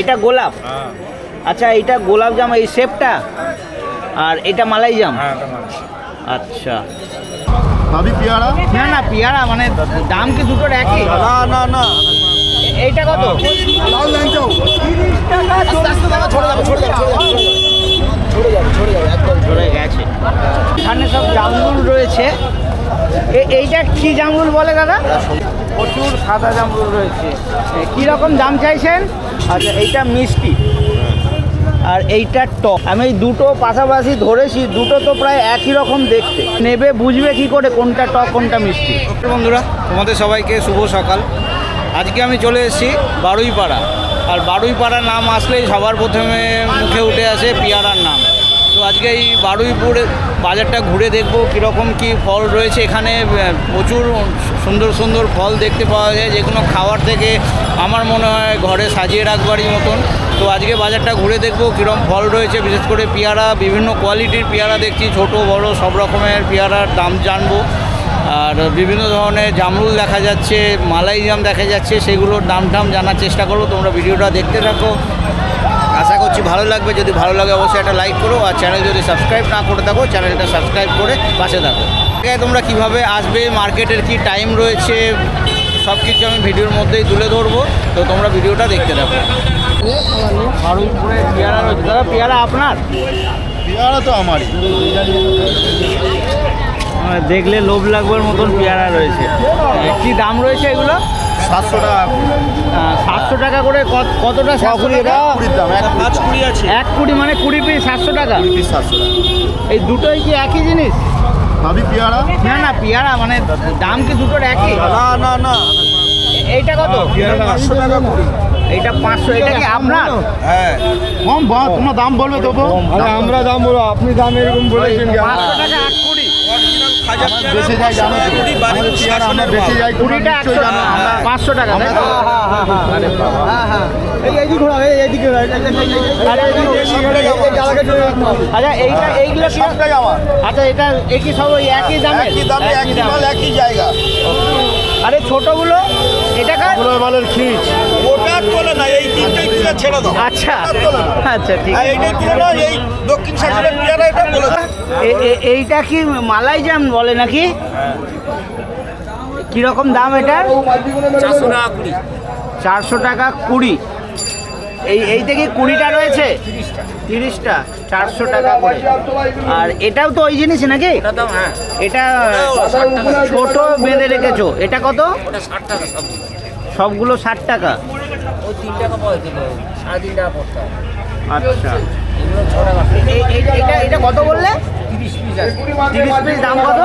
এটা গোলাপ। হ্যাঁ। আচ্ছা এটা গোলাপ জাম এই শেপটা আর এটা মালাই জাম? হ্যাঁ আচ্ছা। ভাবি পেয়ারা? না না পেয়ারা মানে দাম কি দুটোর একই? না না না। এইটা কত? লাল ল্যাংচাও ধরে গেছে। এখানে সব জামরুল রয়েছে। এইটা কি জামরুল বলে দাদা? প্রচুর সাদা জামরুল রয়েছে। এ, কি রকম দাম চাইছেন? আচ্ছা এইটা মিষ্টি। আর এইটা টক। আমি এই দুটো পাশাপাশি ধরেছি দুটো তো প্রায় একই রকম দেখতে। নেবে বুঝবে কি করে কোনটা টক কোনটা মিষ্টি। বন্ধুরা তোমাদের সবাইকে শুভ সকাল। আজকে আমি চলে এসেছি বারুইপাড়া। আর বারুইপাড়ার নাম আসলেই সবার প্রথমে মুখে উঠে আসে পিয়ারার নাম। তো আজকে এই বারুইপুর বাজারটা ঘুরে দেখব কীরকম কি ফল রয়েছে এখানে প্রচুর সুন্দর সুন্দর ফল দেখতে পাওয়া যায় যেগুলো খাওয়ার থেকে আমার মনে হয় ঘরে সাজিয়ে রাখবারই মতন। তো আজকে বাজারটা ঘুরে দেখব কীরকম ফল রয়েছে, বিশেষ করে পেয়ারা, বিভিন্ন কোয়ালিটির পেয়ারা দেখছি, ছোট, বড়, সব রকমের পেয়ারার দাম জানব। আর বিভিন্ন ধরনের জামরুল দেখা যাচ্ছে, মালাই জাম দেখা যাচ্ছে, সেগুলোর দাম টাম জানার চেষ্টা করব, তোমরা ভিডিওটা দেখতে থাকো। করছি ভালো লাগবে যদি ভালো লাগে অবশ্যই একটা লাইক করো আর চ্যানেল যদি সাবস্ক্রাইব না করে থাকো চ্যানেলটা সাবস্ক্রাইব করে পাশে থাকো। তোমরা কীভাবে আসবে মার্কেটের কি টাইম রয়েছে সব কিছু আমি ভিডিওর মধ্যেই তুলে ধরবো। তো তোমরা ভিডিওটা দেখতে থাকো। বারুইপুরে পেয়ারা রয়েছে। দাদা পেয়ারা আপনার? পেয়ারা তো আমারই। দেখলে লোভ লাগবার মতন পেয়ারা রয়েছে। কি দাম রয়েছে এগুলো? সাতশো টাকা সাতশো টাকা করে কত- কতটা টাকা? দাম এক পাঁচ কুড়ি আছে। এক কুড়ি মানে কুড়ি পিস সাতশো টাকা? কুড়ি পিস সাতশো টাকা। এই দুটোই কি একই জিনিস? ভাবি পেয়ারা? না না পেয়ারা মানে দাম কি দুটোর একই? না না না এইটা কত? পাঁচশো টাকা কুড়ি। এইটা পাঁচশো এটা কি আপনার? হ্যাঁ। কম বা তোমরা দাম বলবে তবু আমরা দাম বলো আপনি দাম এরকম বলেছেন পাঁচশো টাকা এক বেঁচে যাই জানো আমাদের পেয়ারা আমরা বেঁচে যাই কুড়িটা একশো জানো পাঁচশো টাকা আচ্ছা এইটা এইগুলো কি সবটাই আমার আচ্ছা এটা এ কি সব ওই একই দামে একই দামে একই মাল একই জায়গা আরে ছোটগুলো এটা কারগুলোর মালের খিচ ওটা তোলে না এই ছেড়ে দাও। আচ্ছা। আচ্ছা ঠিক আছে। এইটাই এই দক্ষিণ পেয়ারা এটা বলে এইটা কি মালাই জাম বলে নাকি? কীরকম দাম এটার? চারশো টাকা কুড়ি। চারশো টাকা কুড়ি। এই এইটা কি কুড়িটা রয়েছে? তিরিশটা চারশো টাকা করে। আর এটাও তো ওই জিনিস নাকি? হ্যাঁ। এটা ছোট বেঁধে রেখেছো। এটা কত? সবগুলো ষাট টাকা। ওই তিন টাকা পয়সা দিল সাড়ে তিন টাকা পড়তে হবে। আচ্ছা। এগুলো ছ টাকা এই- এই- এটা এটা কত বললে? তিরিশ পিস আছে। তিরিশ পিস দাম কত?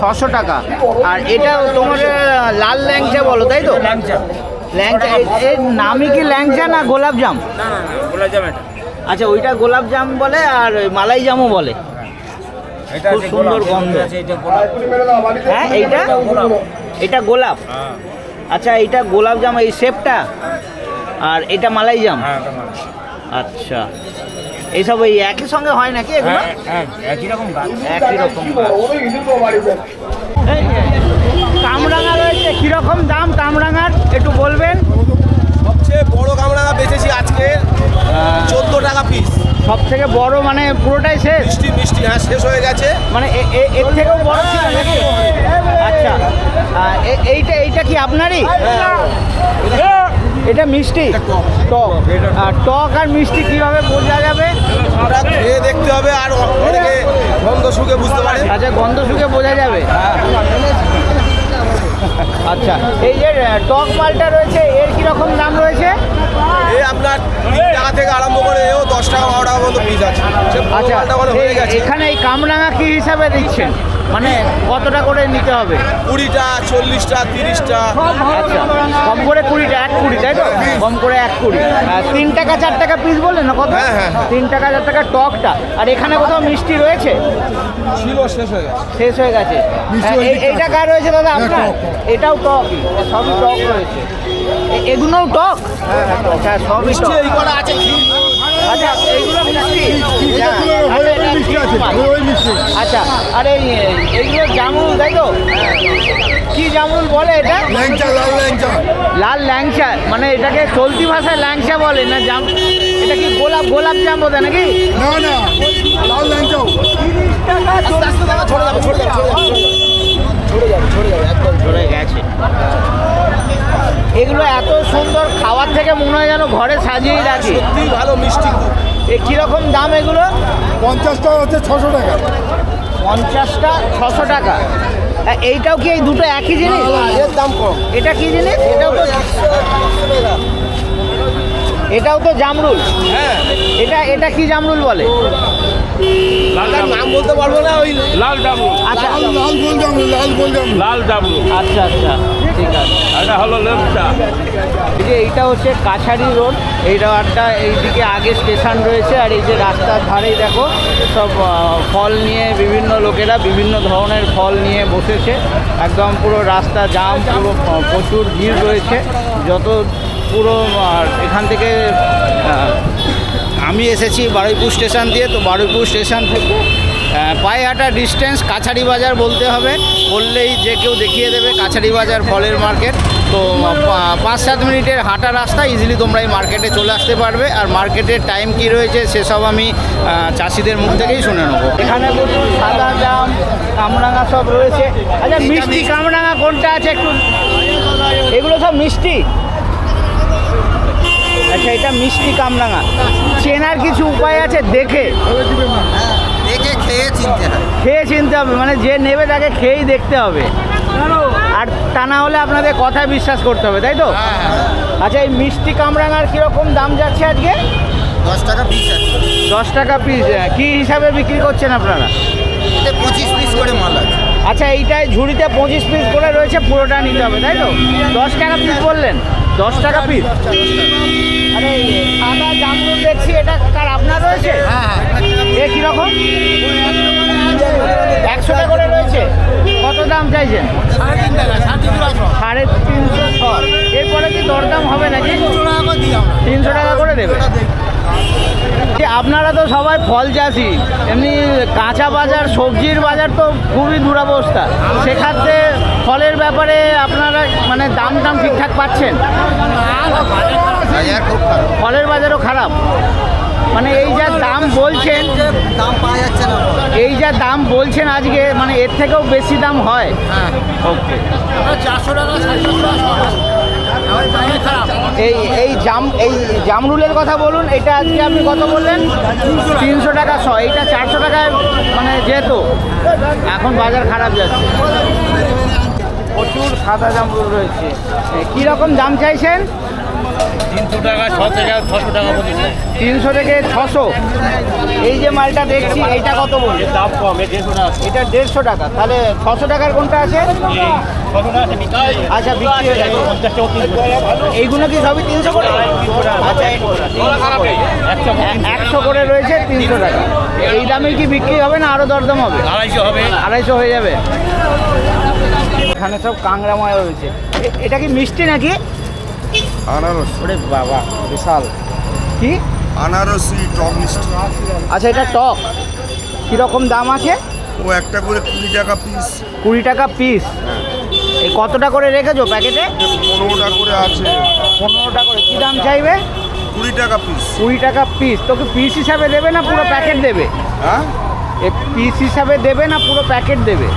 ছশো টাকা। আর এটা তোমার লাল ল্যাংচা বলো তাই তো? ল্যাংচা। ল্যাংচা। এর নামই কি ল্যাংচা না গোলাপ জাম? না না না গোলাপ জাম এটা। আচ্ছা ওইটা গোলাপ জাম বলে আর মালাই জামও বলে। এটা খুব সুন্দর গন্ধ। আছে এটা গোলাপ। হ্যাঁ এইটা? এটা গোলাপ। হ্যাঁ। আচ্ছা এইটা গোলাপ জাম এই শেপটা আর এটা মালাই জাম? হ্যাঁ এটা আচ্ছা। এইসব ওই একই সঙ্গে হয় নাকি এগুলো? হ্যাঁ হ্যাঁ একই রকম একই রকম কামরাঙা রয়েছে কীরকম দাম কামরাঙার? একটু বলবেন। সবচেয়ে বড় কামরাঙা বেচেছি আজকে চোদ্দ টাকা পিস সব থেকে বড় মানে পুরোটাই শেষ? মিষ্টি মিষ্টি হ্যাঁ শেষ হয়ে গেছে। মানে এর থেকেও বড় ছিল নাকি? আচ্ছা। এইটা কি আপনারই? এটা মিষ্টি। টক। আর টক আর মিষ্টি কীভাবে বোঝা যাবে? খেয়ে দেখতে হবে আর অনেকে গন্ধ শুকে বুঝতে পারে। আচ্ছা গন্ধ শুকে বোঝা যাবে। আচ্ছা এই যে টক মালটা রয়েছে এর কীরকম দাম রয়েছে? এই আপনার তিন টাকা থেকে আরম্ভ করে এও দশ টাকা বারো টাকা পর্যন্ত পিস আছে। আচ্ছা এ- এখানে এই কামরাঙা কি হিসাবে দিচ্ছেন? মানে কতটা করে নিতে হবে? কুড়িটা চল্লিশটা তিরিশটা। আচ্ছা কম করে কুড়িটা এক কুড়ি তাই তো? কম করে এক কুড়ি। তিন টাকা চার টাকা পিস বললেন না কত? হ্যাঁ, হ্যাঁ, হ্যাঁ। তিন টাকা চার টাকা টকটা। আর এখানে কোথাও মিষ্টি রয়েছে? ছিল শেষ হয়ে গেছে। শেষ হয়ে গেছে। হ্যাঁ, এইটা কার রয়েছে দাদা আপনার? এটাও টকই সবই টক রয়েছে। এগুলোও টক? আচ্ছা সবই টক। আছে? আচ্ছা এইগুলো মিষ্টি? আচ্ছা, এটা মিষ্টি আছে মাল। ওই আচ্ছা আর এই এইগুলো জামুন তাই তো? কি জামরুল বলে এটা? লাল ল্যাংচা। মানে এটাকে চলতি ভাষায় ল্যাংচা বলে না জাম এটা কি গোলাপ গোলাপ জাম বোধ নাকি? না না লাল ল্যাংচাও। ধরে গেছে। এগুলো এত সুন্দর খাওয়ার থেকে মনে হয় যেন ঘরে সাজিয়েই রাখি। সত্যি ভালো মিষ্টি এ কীরকম দাম এগুলো? পঞ্চাশটা হচ্ছে ছশো টাকা। পঞ্চাশটা ছশো টাকা। এইটাও কি এই দুটো একই জিনিস? এর দাম কম। এটা কি জিনিস? এটাও তো এটাও তো জামরুল। হ্যাঁ। এটা এটা কি জামরুল বলে? নাম বলতে পারব না ওই লাল ডাবলু আচ্ছা। লাল ডাবলু আচ্ছা আচ্ছা ঠিক আছে। এটা হলো এই যে এইটা হচ্ছে কাছারি রোড এই রোডটা এইদিকে আগে স্টেশন রয়েছে আর এই যে রাস্তার ধারেই দেখো সব ফল নিয়ে বিভিন্ন লোকেরা বিভিন্ন ধরনের ফল নিয়ে বসেছে। একদম পুরো রাস্তা জাম পুরো প্রচুর ভিড় রয়েছে। যত পুরো আর এখান থেকে আমি এসেছি বারুইপুর স্টেশন দিয়ে, তো বারুইপুর স্টেশন থেকে পায়ে হাঁটা ডিস্টেন্স কাছারি বাজার বলতে হবে। বললেই যে কেউ দেখিয়ে দেবে কাছারি বাজার ফলের মার্কেট তো পাঁচ সাত মিনিটের হাঁটা রাস্তা ইজিলি তোমরা এই মার্কেটে চলে আসতে পারবে। আর মার্কেটের টাইম কি রয়েছে, সেসব আমি চাষিদের মুখ থেকেই শুনে নেব। এখানে প্রচুর সাদা জাম, কামরাঙা সব রয়েছে। আচ্ছা মিষ্টি কামরাঙা কোনটা আছে একটু? এগুলো সব মিষ্টি? আচ্ছা এটা মিষ্টি কামরাঙা। চেনার কিছু উপায় আছে? দেখে। দেখে খেয়ে চিনতে হয় খেয়ে চিনতে হবে মানে যে নেবে তাকে খেয়েই দেখতে হবে। আর তা না হলে আপনাদের কথা বিশ্বাস করতে হবে তাই তো? আচ্ছা এই মিষ্টি কামরাঙার কীরকম দাম যাচ্ছে আজকে? দশ টাকা পিস আছে। দশ টাকা পিস কি হিসাবে বিক্রি করছেন আপনারা? পঁচিশ পিস করে মাল আছে। আচ্ছা এইটাই ঝুড়িতে পঁচিশ পিস করে রয়েছে পুরোটা নিতে হবে তাই তো? দশ টাকা পিস বললেন। দশ টাকা পিস আরে সাদা জামরুল দেখছি এটা কার আপনার রয়েছে? এ কীরকম? একশো টাকা করে রয়েছে। কত দাম চাইছেন? সাড়ে তিনশো ছ এরপরে কি দরদাম হবে নাকি? তিনশো টাকা করে দেবে। আপনারা তো সবাই ফল চাষি। এমনি কাঁচা বাজার সবজির বাজার তো খুবই দুরবস্থা। সেক্ষেত্রে ফলের ব্যাপারে আপনারা মানে দাম টাম ঠিকঠাক পাচ্ছেন? ফলের বাজারও খারাপ। মানে এই যা দাম বলছেন দাম পাওয়া যাচ্ছে না এই যা দাম বলছেন আজকে মানে এর থেকেও বেশি দাম হয়। হ্যাঁ ওকে। চারশো টাকা এই এই জাম এই জামরুলের কথা বলুন এটা আজকে আপনি কত বললেন? তিনশো টাকা শ এইটা চারশো টাকায় মানে যেহেতু এখন বাজার খারাপ যাচ্ছে। সাদা জামরুল রয়েছে। এ, কি রকম দাম চাইছেন? তিনশো টাকা ছ থেকে ছশো টাকা পর্যন্ত তিনশো থেকে ছশো। এই যে মালটা দেখছি এইটা কত বলছে দাম কম দেড়শো টাকা। এটা দেড়শো টাকা। তাহলে ছশো টাকার কোনটা আছে। আচ্ছা বিক্রি হয়ে যাবে এইগুলো কি সবই তিনশো করে? আচ্ছা একশো একশো করে রয়েছে তিনশো টাকা। এই দামে কি বিক্রি হবে না আরও দরদাম হবে? আড়াইশো হবে। আড়াইশো হয়ে যাবে। এখানে সব কাংরাময় রয়েছে। এটা কি মিষ্টি নাকি? আনারস। ওরে বাবা বিশাল। কি? আনারসি টক মিষ্টি। আচ্ছা এটা টক। কীরকম দাম আছে? ও একটা করে কুড়ি টাকা পিস। কুড়ি টাকা পিস। এই কতটা করে রেখেছো প্যাকেটে? পনেরোটা করে আছে। পনেরোটা করে। কী দাম চাইবে? কুড়ি টাকা পিস। কুড়ি টাকা পিস। তোকে পিস হিসাবে দেবে না পুরো প্যাকেট দেবে? হ্যাঁ? পিস হিসাবে দেবে না পুরো প্যাকেট দেবে?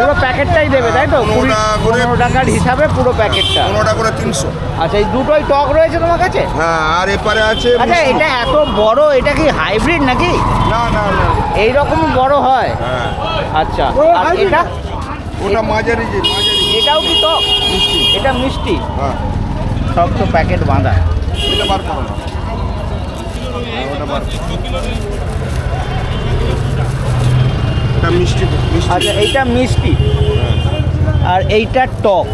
পুরো প্যাকেটটাই দেবে তাই তো? পনেরো টাকা করে পনেরো টাকার হিসাবে পুরো প্যাকেটটা পনেরোটা করে তিনশো। আচ্ছা এই দুটোই টক রয়েছে তোমার কাছে? হ্যাঁ আর এপারে আছে আচ্ছা এটা এত বড় এটা কি হাইব্রিড নাকি? না না না। এই রকম বড় হয়? হ্যাঁ। আচ্ছা আর এটা? ওটা মাঝারি যে এটাও কি টক? মিষ্টি। এটা মিষ্টি? হ্যাঁ। সব তো প্যাকেট বাঁধা। এটা বার করো না। হ্যাঁ, ওটা বার। এটা মিষ্টি আচ্ছা এইটা মিষ্টি। আর এইটা টক।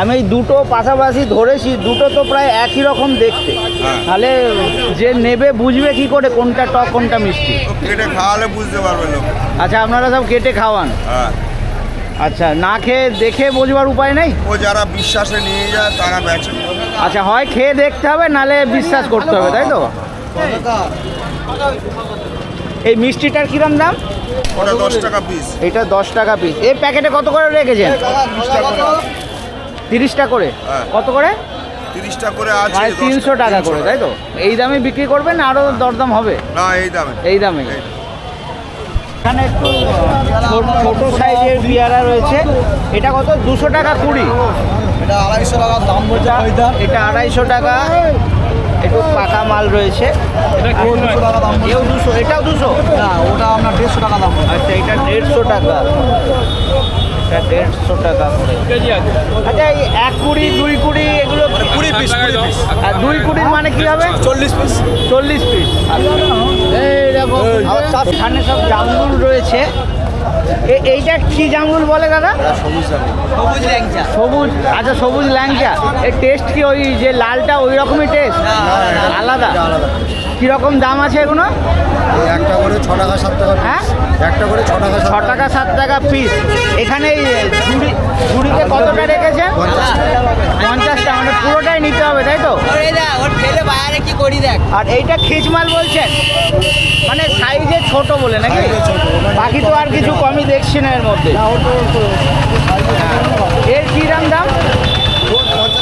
আমি এই দুটো পাশাপাশি ধরেছি দুটো তো প্রায় একই রকম দেখতে। হ্যাঁ। তাহলে যে নেবে বুঝবে কি করে কোনটা টক কোনটা মিষ্টি। কেটে খাওয়ালে বুঝতে পারবে লোক। আচ্ছা আপনারা সব কেটে খাওয়ান। হ্যাঁ। আচ্ছা না খেয়ে দেখে বোঝবার উপায় নেই? ও যারা বিশ্বাসে নিয়ে যায় তারা বেচে। আচ্ছা হয় খেয়ে দেখতে হবে নালে বিশ্বাস করতে হবে তাই তো? এই মিষ্টিটার কিরম দাম? ওটা দশ টাকা পিস এটা দশ টাকা পিস এই প্যাকেটে কত করে রেখেছেন? তিরিশটা করে? হ্যাঁ। কত করে? তিরিশটা করে আছে মানে তিনশো টাকা করে তাই তো? এই দামে বিক্রি করবেন না আরও দরদাম হবে? না এই দামে। এই দামে। এখানে একটু ছোট ছোট সাইজের পেয়ারা রয়েছে। এটা কত? দুশো টাকা কুড়ি। এটা আড়াইশো টাকা দাম বলছে এটা আড়াইশো টাকা। একটু পাকা মাল রয়েছে। দুশো টাকা দাম। এও দুশো? এটাও দুশো? না ওটা আপনার দেড়শো টাকা দাম আচ্ছা এটা দেড়শো টাকা। এটা দেড়শো টাকা করে। আচ্ছা এই এক কুড়ি দুই কুড়ি এগুলো কুড়ি পিস কুড়ি আর দুই কুড়ির মানে কি হবে? চল্লিশ পিস চল্লিশ পিস সব জামরুল রয়েছে। এইটা কি জামরুল বলে দাদা? সবুজ সবুজ আচ্ছা সবুজ ল্যাংচা। এর টেস্ট কি ওই যে লালটা ওই রকমই টেস্ট আলাদা। কীরকম দাম আছে এগুলো? একটা করে ছ টাকা সাত টাকা হ্যাঁ? একটা করে ছ টাকা ছ টাকা সাত টাকা পিস এখানে এই ঝুড়ি ঝুড়িতে কতটা রেখেছেন? পঞ্চাশটা মানে পুরোটাই নিতে হবে তাই তো? ওর ফেলে বাইরে কি করি দেখ। আর এইটা খিচমাল বলছেন? মানে সাইজে ছোট বলে নাকি? বাকি তো আর কিছু কমই দেখছি না এর মধ্যে। এর কী দাম দাম?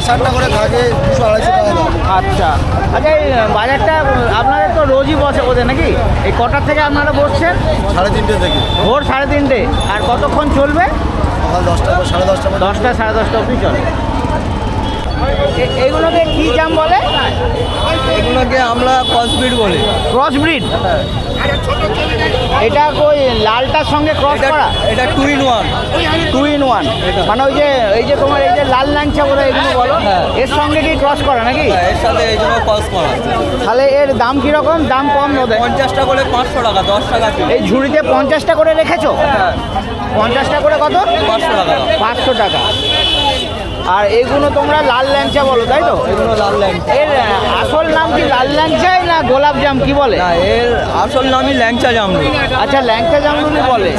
পঞ্চাশ ষাট টাকা করে থাকে দুশো আড়াইশো টাকা দাম। আচ্ছা। আচ্ছা এই বাজারটা আপনাদের তো রোজই বসে ওদের নাকি? এই কটার থেকে আপনারা বসছেন? সাড়ে তিনটে থেকে। ভোর সাড়ে তিনটে। আর কতক্ষণ চলবে? সকাল দশটা সাড়ে দশটা দশটা সাড়ে দশটা অবধি চলে। এ- এইগুলোকে কি জাম বলে? এগুলোকে আমরা কসবিট বলি। ক্রস ব্রিড এটা ওই লালটার সঙ্গে ক্রস করা? এটা two in one two in one মানে ওই যে এই যে তোমার এই যে লাল ল্যাংচা বলে এগুলো বলো হ্যাঁ। এর সঙ্গে কি ক্রস করা নাকি? এর সাথে এই জন্য কস করা। তাহলে এর দাম কীরকম? দাম কম ওদের পঞ্চাশটা করে পাঁচশো টাকা দশ টাকা এই ঝুড়িতে পঞ্চাশটা করে রেখেছো? পঞ্চাশটা করে কত? পাঁচশো টাকা। পাঁচশো টাকা। আর এগুলো তোমরা লাল ল্যাংচা বলো তাই তো? এগুলো লাল ল্যাংচা। এর আসল নাম কি লাল ল্যাংচাই না গোলাপ জাম কি বলে? না এর আসল নামই ল্যাংচা জামরুল। আচ্ছা ল্যাংচা জামরুলি বলে।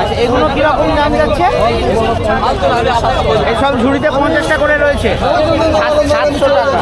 আচ্ছা এগুলো কীরকম দাম যাচ্ছে? এসব ঝুড়িতে পঞ্চাশটা করে রয়েছে। সাতশো টাকা।